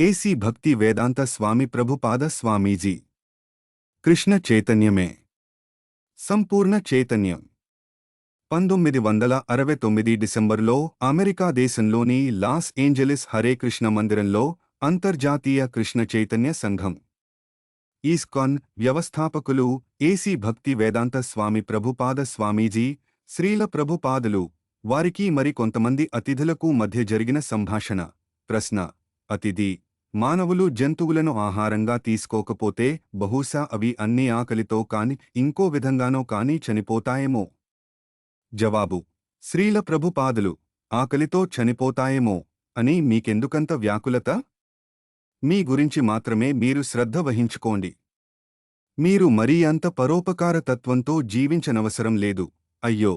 AC భక్తి వేదాంత స్వామి ప్రభుపాద స్వామీజీ. కృష్ణ చైతన్యమే. సంపూర్ణ చైతన్యం. పంతొమ్మిది వందల అరవై తొమ్మిది డిసెంబరులో అమెరికా దేశంలోని లాస్ ఏంజలిస్ హరే కృష్ణ మందిరంలో అంతర్జాతీయ కృష్ణ చైతన్య సంఘం. ఈస్కాన్ వ్యవస్థాపకులు ఏసీ భక్తి వేదాంత స్వామి ప్రభుపాద స్వామీజీ శ్రీల ప్రభుపాదులు వారికి మరి కొంతమంది అతిథులకు మధ్య జరిగిన సంభాషణ ప్రశ్న అతిథి. మానవులు జంతువులను ఆహారంగా తీసుకోకపోతే బహుశా అవి అన్ని ఆకలితో కాని ఇంకో విధంగానో కాని చనిపోతాయేమో. జవాబు. శ్రీల ప్రభుపాదులు ఆకలితో చనిపోతాయేమో అని మీకెందుకంత వ్యాకులత? మీ గురించి మాత్రమే మీరు శ్రద్ధ వహించుకోండి. మీరు మరీ అంత పరోపకార తత్వంతో జీవించనవసరం లేదు. అయ్యో!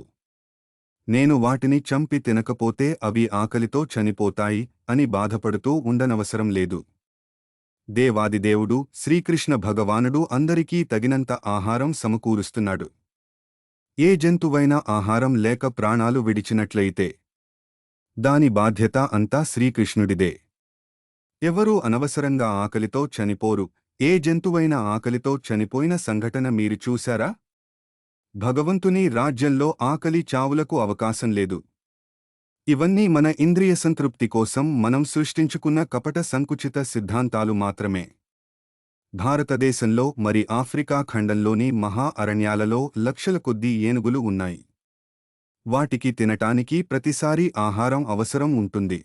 నేను వాటిని చంపి తినకపోతే అవి ఆకలితో చనిపోతాయి అని బాధపడుతూ ఉండనవసరం లేదు. దేవాదిదేవుడు శ్రీకృష్ణ భగవానుడు అందరికీ తగినంత ఆహారం సమకూరుస్తున్నాడు. ఏ జంతువైనా ఆహారం లేక ప్రాణాలు విడిచినట్లయితే దాని బాధ్యత అంతా శ్రీకృష్ణుడిదే. ఎవరూ అనవసరంగా ఆకలితో చనిపోరు. ఏ జంతువైన ఆకలితో చనిపోయిన సంఘటన మీరు చూశారా? భగవంతుని రాజ్యంలో ఆకలి చావులకు అవకాశం లేదు. ఇవన్నీ మన ఇంద్రియ సంతృప్తి కోసం మనం సృష్టించుకున్న కపట సంకుచిత సిద్ధాంతాలు మాత్రమే. భారతదేశంలో మరి ఆఫ్రికా ఖండంలోని మహా అరణ్యాలలో లక్షల కొద్దీ ఏనుగులు ఉన్నాయి. వాటికి తినటానికి ప్రతిసారీ ఆహారం అవసరం ఉంటుంది.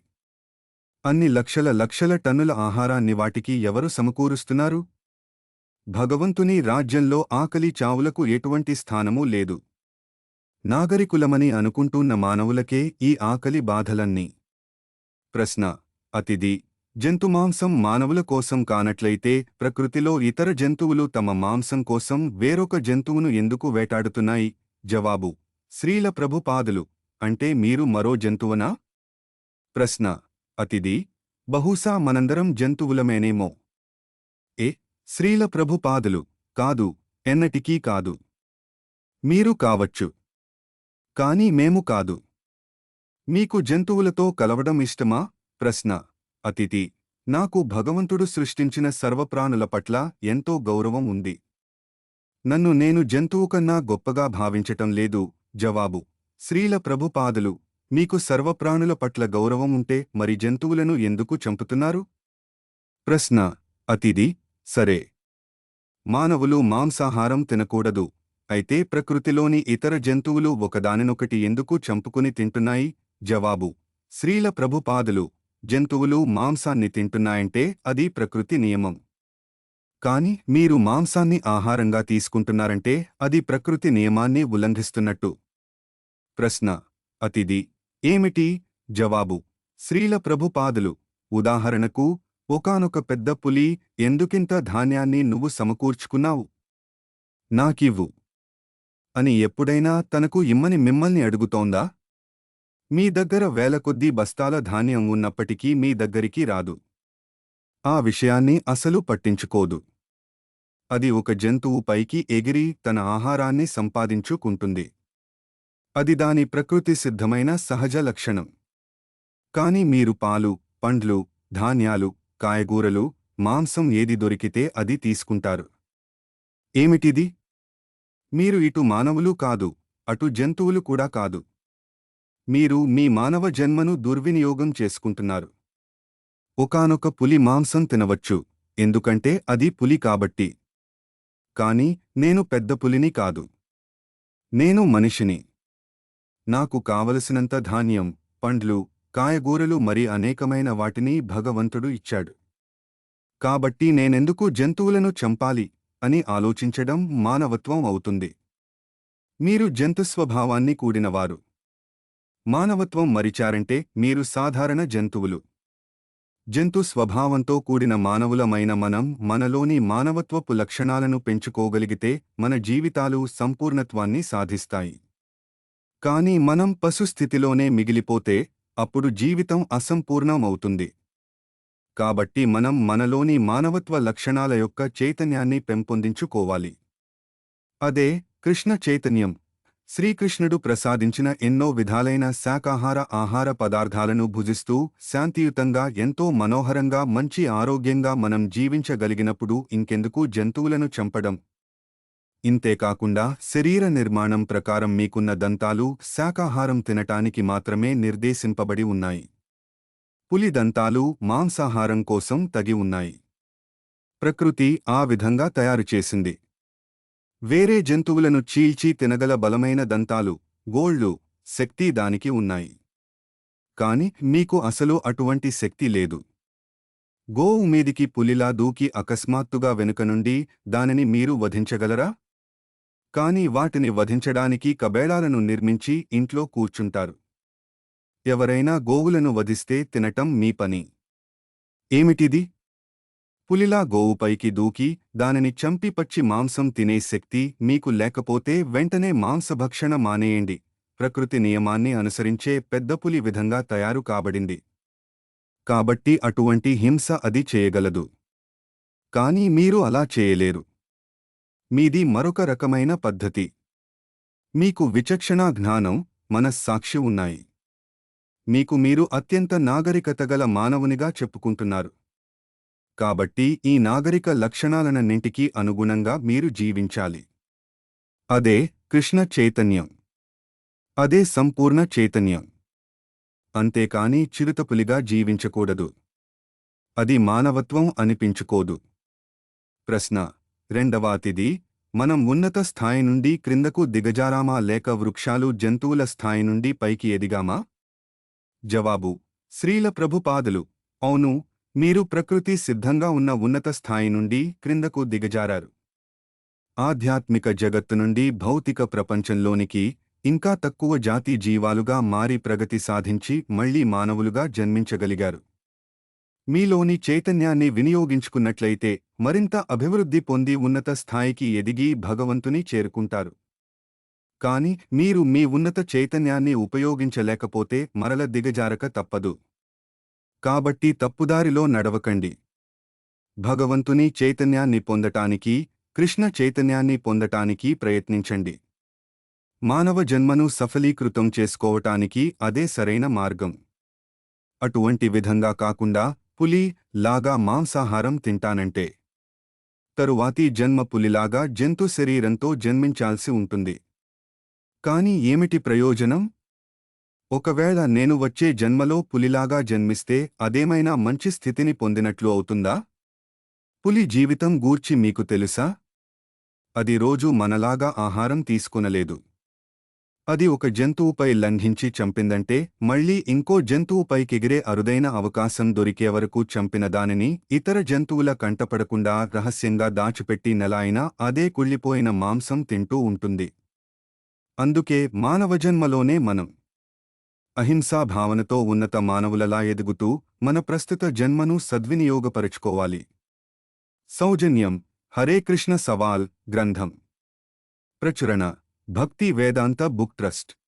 అన్ని లక్షల లక్షల టన్నుల ఆహారాన్ని వాటికి ఎవరు సమకూరుస్తున్నారు? భగవంతుని రాజ్యంలో ఆకలి చావులకు ఎటువంటి స్థానమూ లేదు. నాగరికులమని అనుకుంటున్న మానవులకే ఈ ఆకలి బాధలన్నీ. ప్రశ్న అతిథి జంతుమాంసం మానవుల కోసం కానట్లయితే ప్రకృతిలో ఇతర జంతువులు తమ మాంసం కోసం వేరొక జంతువును ఎందుకు వేటాడుతున్నాయి? జవాబు శ్రీల ప్రభుపాదులు అంటే మీరు మరో జంతువునా? ప్రశ్న అతిథి బహుశా మనందరం జంతువులమేనేమో? ఏ శ్రీల ప్రభుపాదులు కాదు ఎన్నటికీ కాదు. మీరు కావచ్చు. కాని మేము కాదు. మీకు జంతువులతో కలవడం ఇష్టమా? ప్రశ్న. అతిథి. నాకు భగవంతుడు సృష్టించిన సర్వప్రాణుల పట్ల ఎంతో గౌరవం ఉంది. నన్ను నేను జంతువు కన్నా గొప్పగా భావించటం లేదు. జవాబు. శ్రీల ప్రభుపాదులు. మీకు సర్వప్రాణుల పట్ల గౌరవం ఉంటే మరి జంతువులను ఎందుకు చంపుతున్నారు? ప్రశ్న. అతిథి. సరే. మానవులు మాంసాహారం తినకూడదు. అయితే ప్రకృతిలోని ఇతర జంతువులు ఒకదానినొకటి ఎందుకు చంపుకుని తింటున్నాయి? జవాబు. స్త్రీల ప్రభుపాదులు. జంతువులు మాంసాన్ని తింటున్నాయంటే అది ప్రకృతి నియమం. కాని మీరు మాంసాన్ని ఆహారంగా తీసుకుంటున్నారంటే అది ప్రకృతి నియమాన్ని ఉల్లంఘిస్తున్నట్టు. ప్రశ్న. అతిథి. ఏమిటి? జవాబు. స్త్రీల ప్రభుపాదులు. ఉదాహరణకు ఒకానొక పెద్ద పులి ఎందుకింత ధాన్యాన్ని నువ్వు సమకూర్చుకున్నావు? నాకివ్వు. అని ఎప్పుడైనా తనకు ఇమ్మని మిమ్మల్ని అడుగుతోందా? మీ దగ్గర వేల కొద్దీ బస్తాల ధాన్యం ఉన్నప్పటికీ మీ దగ్గరికి రాదు. ఆ విషయాన్ని అసలు పట్టించుకోదు. అది ఒక జంతువు పైకి ఎగిరి తన ఆహారాన్ని సంపాదించుకుంటుంది. అది దాని ప్రకృతి సిద్ధమైన సహజ లక్షణం. కాని మీరు పాలు పండ్లు ధాన్యాలు కాయగూరలు మాంసం ఏది దొరికితే అది తీసుకుంటారు. ఏమిటిది? మీరు ఇటు మానవులు కాదు అటు జంతువులు కూడా కాదు. మీరు మీ మానవ జన్మను దుర్వినియోగం చేసుకుంటున్నారు. ఒకానొక పులి మాంసం తినవచ్చు ఎందుకంటే అది పులి కాబట్టి. కాని నేను పెద్ద పులిని కాదు. నేను మనిషిని. నాకు కావలసినంత ధాన్యం పండ్లు కాయగూరలు మరి అనేకమైన వాటిని భగవంతుడు ఇచ్చాడు. కాబట్టి నేనెందుకు జంతువులను చంపాలి? అని ఆలోచించడం మానవత్వం అవుతుంది. మీరు జంతుస్వభావాన్ని కూడినవారు. మానవత్వం మరిచారంటే మీరు సాధారణ జంతువులు. జంతు స్వభావంతో కూడిన మానవులమైన మనం మనలోని మానవత్వపు లక్షణాలను పెంచుకోగలిగితే మన జీవితాలు సంపూర్ణత్వాన్ని సాధిస్తాయి. కాని మనం పశుస్థితిలోనే మిగిలిపోతే అప్పుడు జీవితం అసంపూర్ణమవుతుంది. కాబట్టి మనం మనలోని మానవత్వ లక్షణాల యొక్క చైతన్యాన్ని పెంపొందించుకోవాలి. అదే కృష్ణ చైతన్యం. శ్రీకృష్ణుడు ప్రసాదించిన ఎన్నో విధాలైన శాకాహార ఆహార పదార్థాలను భుజిస్తూ శాంతియుతంగా ఎంతో మనోహరంగా మంచి ఆరోగ్యంగా మనం జీవించగలిగినప్పుడు ఇంకెందుకు జంతువులను చంపడం? ఇంతేకాకుండా శరీర నిర్మాణం ప్రకారం మీకున్న దంతాలు శాకాహారం తినటానికి మాత్రమే నిర్దేశింపబడి ఉన్నాయి. పులి దంతాలు మాంసాహారం కోసం తగి ఉన్నాయి. ప్రకృతి ఆ విధంగా తయారు చేసింది. వేరే జంతువులను చీల్చి తినగల బలమైన దంతాలు గోళ్ళు శక్తి దానికి ఉన్నాయి. కాని మీకు అసలు అటువంటి శక్తి లేదు. గోవు మీదికి పులిలా దూకి అకస్మాత్తుగా వెనుక నుండి దానిని మీరు వధించగలరా? కాని వాటిని వధించడానికి కబేళాలను నిర్మించి ఇంట్లో కూర్చుంటారు. ఎవరైనా గోవులను వధిస్తే తినటం మీ పని. ఏమిటిది? పులిలా గోవుపైకి దూకి దానిని చంపి పచ్చి మాంసం తినే శక్తి మీకు లేకపోతే వెంటనే మాంసభక్షణ మానేయండి. ప్రకృతి నియమాన్ని అనుసరించే పెద్ద పులి విధంగా తయారు కాబడింది. కాబట్టి అటువంటి హింస అది చేయగలదు. కానీ మీరు అలా చేయలేరు. మీది మరొక రకమైన పద్ధతి. మీకు విచక్షణా జ్ఞానం మనస్సాక్షి ఉన్నాయి. మీకు మీరు అత్యంత నాగరికతగల మానవునిగా చెప్పుకుంటున్నారు. కాబట్టి ఈ నాగరిక లక్షణాలనన్నింటికీ అనుగుణంగా మీరు జీవించాలి. అదే కృష్ణ చైతన్యం. అదే సంపూర్ణ చైతన్యం. అంతేకాని చిరుతపులిగా జీవించకూడదు. అది మానవత్వం అనిపించుకోదు. ప్రశ్న. రెండవ అతిథి. మనం ఉన్నత స్థాయి నుండి క్రిందకు దిగజారామా లేక వృక్షాలు జంతువుల స్థాయి నుండి పైకి ఎదిగామా? జవాబు శ్రీల ప్రభుపాదులు అవును మీరు ప్రకృతి సిద్ధంగా ఉన్న ఉన్నత స్థాయి నుండి క్రిందకు దిగజారారు. ఆధ్యాత్మిక జగత్తు నుండి భౌతిక ప్రపంచంలోనికి ఇంకా తక్కువ జాతి జీవాలుగా మారి ప్రగతి సాధించి మళ్ళీ మానవులుగా జన్మించగలిగారు. మీలోని చైతన్యాన్ని వినియోగించుకున్నట్లయితే మరింత అభివృద్ధి పొంది ఉన్నత స్థాయికి ఎదిగి భగవంతుని చేరుకుంటారు. కాని మీరు మీ ఉన్నత చైతన్యాన్ని ఉపయోగించలేకపోతే మరల దిగజారక తప్పదు. కాబట్టి తప్పుదారిలో నడవకండి. భగవంతుని చైతన్యాన్ని పొందటానికి కృష్ణ చైతన్యాన్ని పొందటానికి ప్రయత్నించండి. మానవ జన్మను సఫలీకృతం చేసుకోవటానికి అదే సరైన మార్గం. అటువంటి విధంగా కాకుండా పులి లాగా మాంసాహారం తింటానంటే. తరువాతి జన్మ పులిలాగా జంతు శరీరంతో జన్మించాల్సి ఉంటుంది. కాని ఏమిటి ప్రయోజనం? ఒకవేళ నేను వచ్చే జన్మలో పులిలాగా జన్మిస్తే అదేమైనా మంచి స్థితిని పొందినట్లు అవుతుందా? పులి జీవితం గూర్చి మీకు తెలుసా? అది రోజు మనలాగా ఆహారం తీసుకునలేదు. అది ఒక జంతువుపై లంఘించి చంపిందంటే మళ్ళీ ఇంకో జంతువుపైకెగిరే అరుదైన అవకాశం దొరికే వరకు చంపిన దానిని ఇతర జంతువుల కంటపడకుండా రహస్యంగా దాచిపెట్టి నెల అయినా అదే కుళ్ళిపోయిన మాంసం తింటూ ఉంటుంది. అందుకే మానవజన్మలోనే మనం అహింసా భావనతో ఉన్నత మానవులలా ఎదుగుతూ మన ప్రస్తుత జన్మను సద్వినియోగపరుచుకోవాలి. సౌజన్యం హరే కృష్ణ సవాల్ గ్రంథం. ప్రచురణ భక్తి వేదాంత బుక్ ట్రస్ట్.